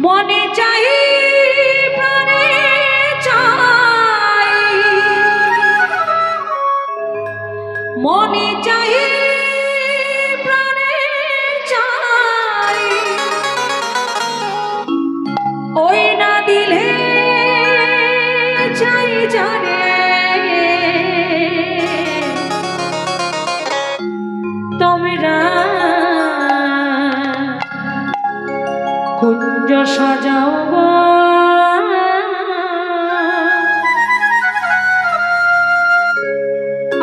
মনে চাই প্রাণে কুঞ্জ সাজাও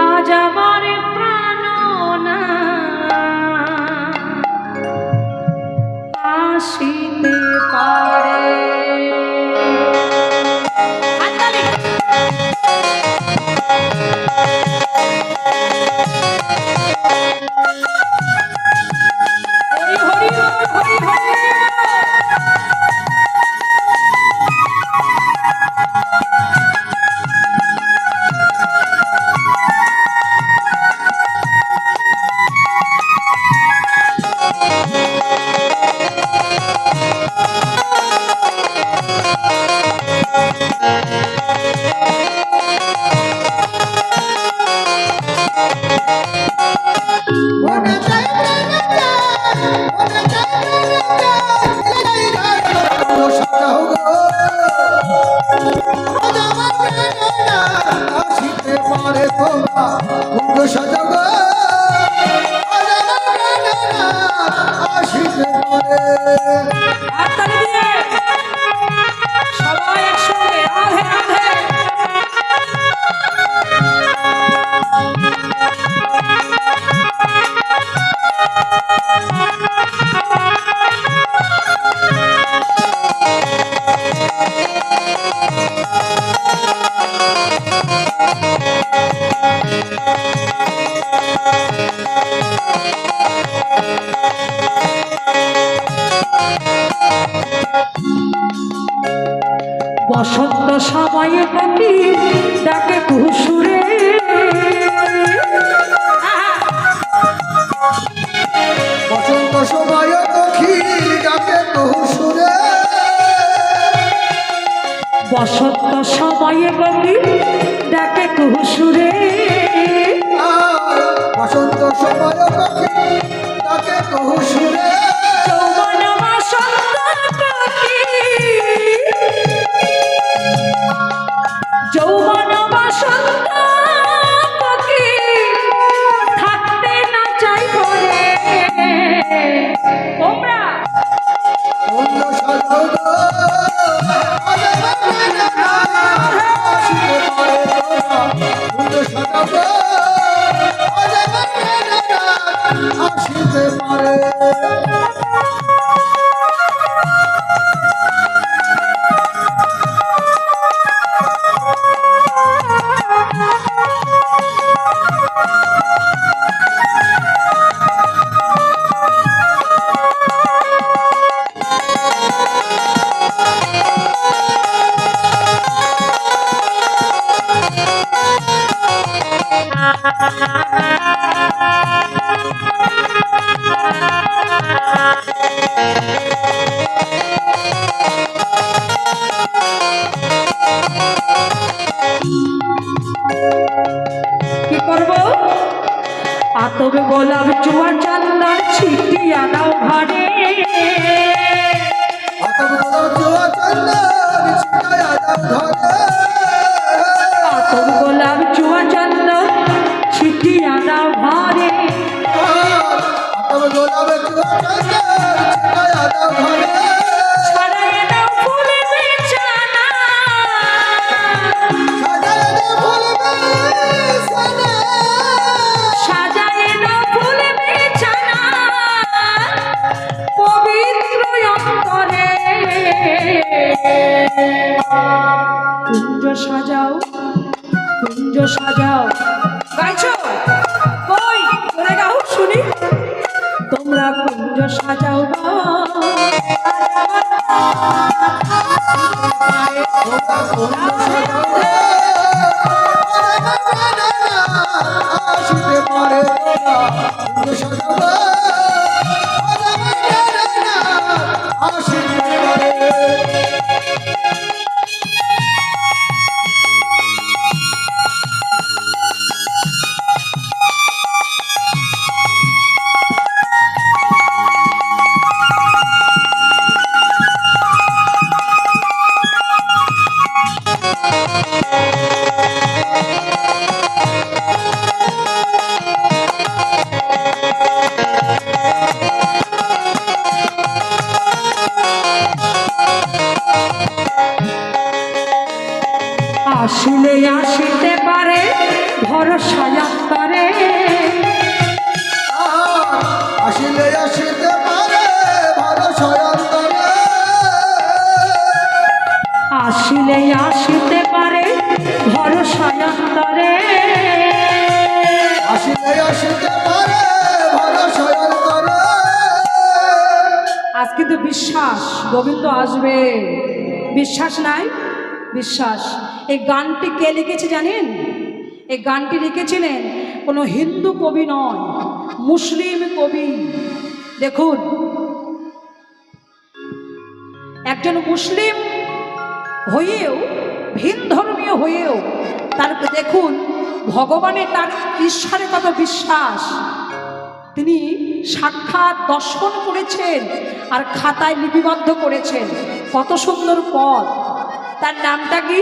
আজ আমার প্রাণ আসিতে পারে আমাদের বসন্ত সময়ে কপি ডাকে ঘুষুরে বসন্ত সময়ে কখি ডাকে ঘুষুরে বসন্ত সময়ে কপি ডাকে ঘুষুরে বসন্ত সময়ে আসিতে আতর গোলাপ চুয়া চান্দার ছিটি আনাও ঘরে। আতর গোলাপ চুয়া চান্দার ছিটি আনাও ঘরে। আতর গোলাপ চুয়া চান্দার ছিটি আনাও ঘরে। আতর গোলাপ চুয়া চান্দার ছিটি আনাও ঘরে। সাজাও সাজাও ভরসা যাত্রারে আসিলে আসিতে পারে আসিলে আসিতে পারে ভরসা যাত্রারে আসিলে আসিতে পারে আজ কিন্তু বিশ্বাস গোবিন্দ আসবে। বিশ্বাস নাই? বিশ্বাস। এই গানটি কে লিখেছে জানেন? এই গানটি লিখেছিলেন কোনো হিন্দু কবি নয়, মুসলিম কবি। দেখুন, একজন মুসলিম হয়েও, ভিন ধর্মীয় হয়েও, তার দেখুন, ভগবানের তার ঈশ্বরে কত বিশ্বাস। তিনি সাক্ষাৎ দর্শন করেছেন আর খাতায় লিপিবদ্ধ করেছেন। কত সুন্দর পথ। তার নামটা কি?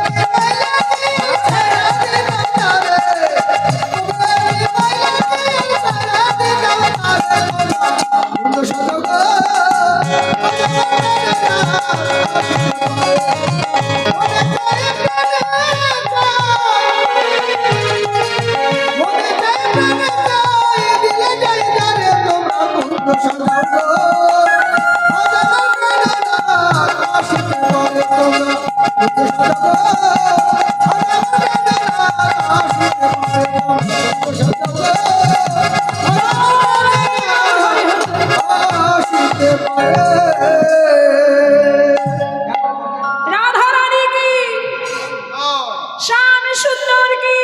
সুন্দর কি?